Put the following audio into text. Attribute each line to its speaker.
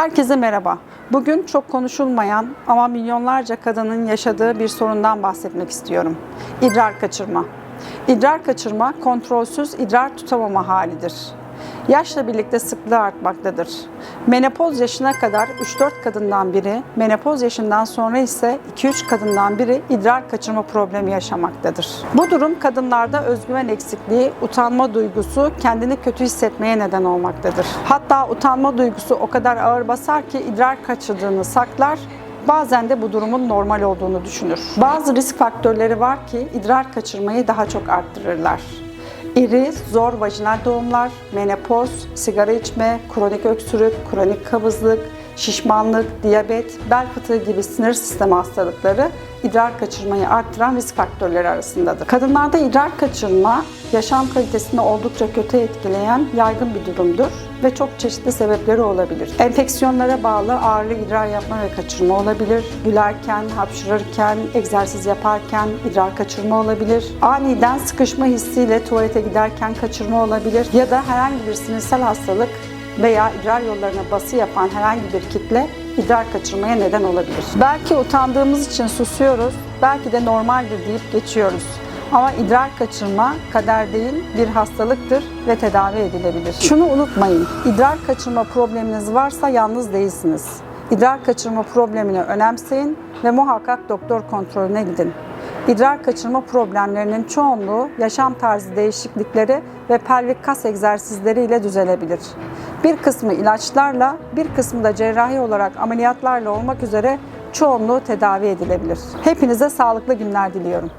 Speaker 1: Herkese merhaba. Bugün çok konuşulmayan ama milyonlarca kadının yaşadığı bir sorundan bahsetmek istiyorum. İdrar kaçırma. İdrar kaçırma kontrolsüz idrar tutamama halidir. Yaşla birlikte sıklığı artmaktadır. Menopoz yaşına kadar 3-4 kadından biri, menopoz yaşından sonra ise 2-3 kadından biri idrar kaçırma problemi yaşamaktadır. Bu durum kadınlarda özgüven eksikliği, utanma duygusu, kendini kötü hissetmeye neden olmaktadır. Hatta utanma duygusu o kadar ağır basar ki idrar kaçırdığını saklar, Bazen de bu durumun normal olduğunu düşünür. Bazı risk faktörleri var ki idrar kaçırmayı daha çok arttırırlar. İri, zor vajinal doğumlar, menopoz, sigara içme, kronik öksürük, kronik kabızlık, şişmanlık, diyabet, bel fıtığı gibi sinir sistemi hastalıkları idrar kaçırmayı arttıran risk faktörleri arasındadır. Kadınlarda idrar kaçırma yaşam kalitesini oldukça kötü etkileyen yaygın bir durumdur ve çok çeşitli sebepleri olabilir. Enfeksiyonlara bağlı ağırlı idrar yapma ve kaçırma olabilir. Gülerken, hapşırırken, egzersiz yaparken idrar kaçırma olabilir. Aniden sıkışma hissiyle tuvalete giderken kaçırma olabilir ya da herhangi bir sinirsel hastalık veya idrar yollarına bası yapan herhangi bir kitle idrar kaçırmaya neden olabilir. Belki utandığımız için susuyoruz, belki de normaldir deyip geçiyoruz. Ama idrar kaçırma kader değil bir hastalıktır ve tedavi edilebilir. Şunu unutmayın, idrar kaçırma probleminiz varsa yalnız değilsiniz. İdrar kaçırma problemini önemseyin ve muhakkak doktor kontrolüne gidin. İdrar kaçırma problemlerinin çoğunluğu yaşam tarzı değişiklikleri ve pelvik kas egzersizleriyle düzelebilir. Bir kısmı ilaçlarla, bir kısmı da cerrahi olarak ameliyatlarla olmak üzere çoğunluğu tedavi edilebilir. Hepinize sağlıklı günler diliyorum.